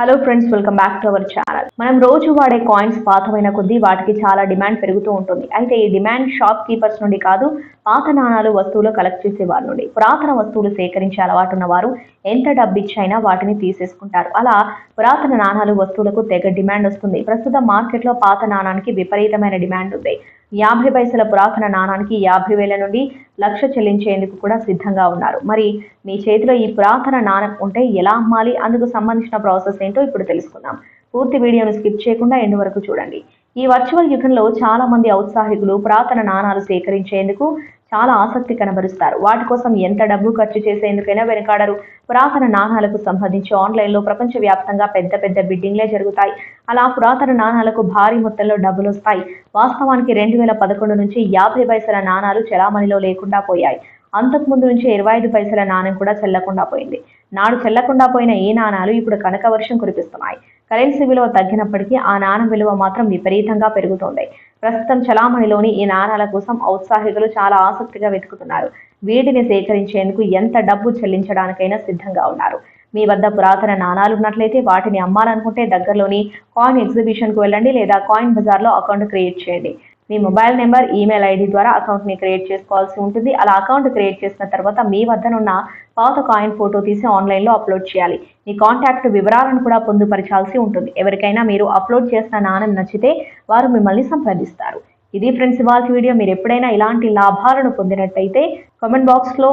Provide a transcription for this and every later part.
Hello friends welcome back to our channel మనం రోజు వాడే కాయిన్స్ పాతమైన కొద్దీ వాటికి చాలా డిమాండ్ పెరుగుతూ ఉంటుంది. అయితే ఈ డిమాండ్ షాప్ కీపర్స్ నుండి కాదు పాత నాణాలు వస్తువులు కలెక్ట్ చేసే వారి నుండి పురాతన వస్తువులు సేకరించే అలవాటు ఉన్న వారు ఎంత డబ్బిచ్చైనా వాటిని తీసేసుకుంటారు. అలా పురాతన నాణాలు వస్తువులకు తెగ డిమాండ్ వస్తుంది. ప్రస్తుతం మార్కెట్లో పాత నాణానికి విపరీతమైన డిమాండ్ ఉంది. యాభై పైసల పురాతన నాణానికి యాభై వేల నుండి లక్ష చెల్లించేందుకు కూడా సిద్ధంగా ఉన్నారు. మరి మీ చేతిలో ఈ పురాతన నాణం ఉంటే ఎలా అమ్మాలి? అందుకు సంబంధించిన ప్రాసెస్ ఏంటో ఇప్పుడు తెలుసుకుందాం. పూర్తి వీడియోను స్కిప్ చేయకుండా ఎండు వరకు చూడండి. ఈ వర్చువల్ యుగంలో చాలా మంది ఔత్సాహికులు పురాతన నాణాలు సేకరించేందుకు చాలా ఆసక్తి కనబరుస్తారు. వాటి కోసం ఎంత డబ్బు ఖర్చు చేసేందుకైనా వెనకాడరు. పురాతన నాణాలకు సంబంధించి ఆన్లైన్లో ప్రపంచవ్యాప్తంగా పెద్ద పెద్ద బిడ్డింగ్లే జరుగుతాయి. అలా పురాతన నాణాలకు భారీ మొత్తంలో డబ్బులు వస్తాయి వాస్తవానికి రెండు వేల పదకొండు నుంచి యాభై పైసల నాణాలు చెలామణిలో లేకుండా పోయాయి. అంతకుముందు నుంచి ఇరవై ఐదు పైసల నాణ్యం కూడా చెల్లకుండా పోయింది. నాడు చెల్లకుండా పోయిన ఈ నాణాలు ఇప్పుడు కనక వర్షం కురిపిస్తున్నాయి. కరెన్సీ విలువ తగ్గినప్పటికీ ఆ నాణం విలువ మాత్రం విపరీతంగా పెరుగుతోంది. ప్రస్తుతం చలామణిలోని ఈ నాణాల కోసం ఔత్సాహికులు చాలా ఆసక్తిగా వెతుకుతున్నారు. వీటిని సేకరించేందుకు ఎంత డబ్బు చెల్లించడానికైనా సిద్ధంగా ఉన్నారు. మీ వద్ద పురాతన నాణాలు ఉన్నట్లయితే వాటిని అమ్మాలనుకుంటే దగ్గరలోని కాయిన్ ఎగ్జిబిషన్కు వెళ్ళండి లేదా కాయిన్ బజార్లో అకౌంట్ క్రియేట్ చేయండి. మీ మొబైల్ నెంబర్ ఈమెయిల్ ఐడి ద్వారా అకౌంట్ని క్రియేట్ చేసుకోవాల్సి ఉంటుంది. అలా అకౌంట్ క్రియేట్ చేసిన తర్వాత మీ వద్దనున్న పాత కాయిన్ ఫోటో తీసి ఆన్లైన్లో అప్లోడ్ చేయాలి. మీ కాంటాక్ట్ వివరాలను కూడా పొందుపరచాల్సి ఉంటుంది. ఎవరికైనా మీరు అప్లోడ్ చేసిన నాణ్యం నచ్చితే వారు మిమ్మల్ని సంప్రదిస్తారు. ఇది ఫ్రెండ్స్ ఇవాళ వీడియో. మీరు ఎప్పుడైనా ఇలాంటి లాభాలను పొందినట్టయితే కామెంట్ బాక్స్లో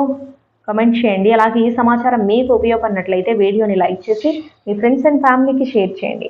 కమెంట్ చేయండి. అలాగే ఈ సమాచారం మీకు ఉపయోగపడినట్లయితే వీడియోని లైక్ చేసి మీ ఫ్రెండ్స్ అండ్ ఫ్యామిలీకి షేర్ చేయండి.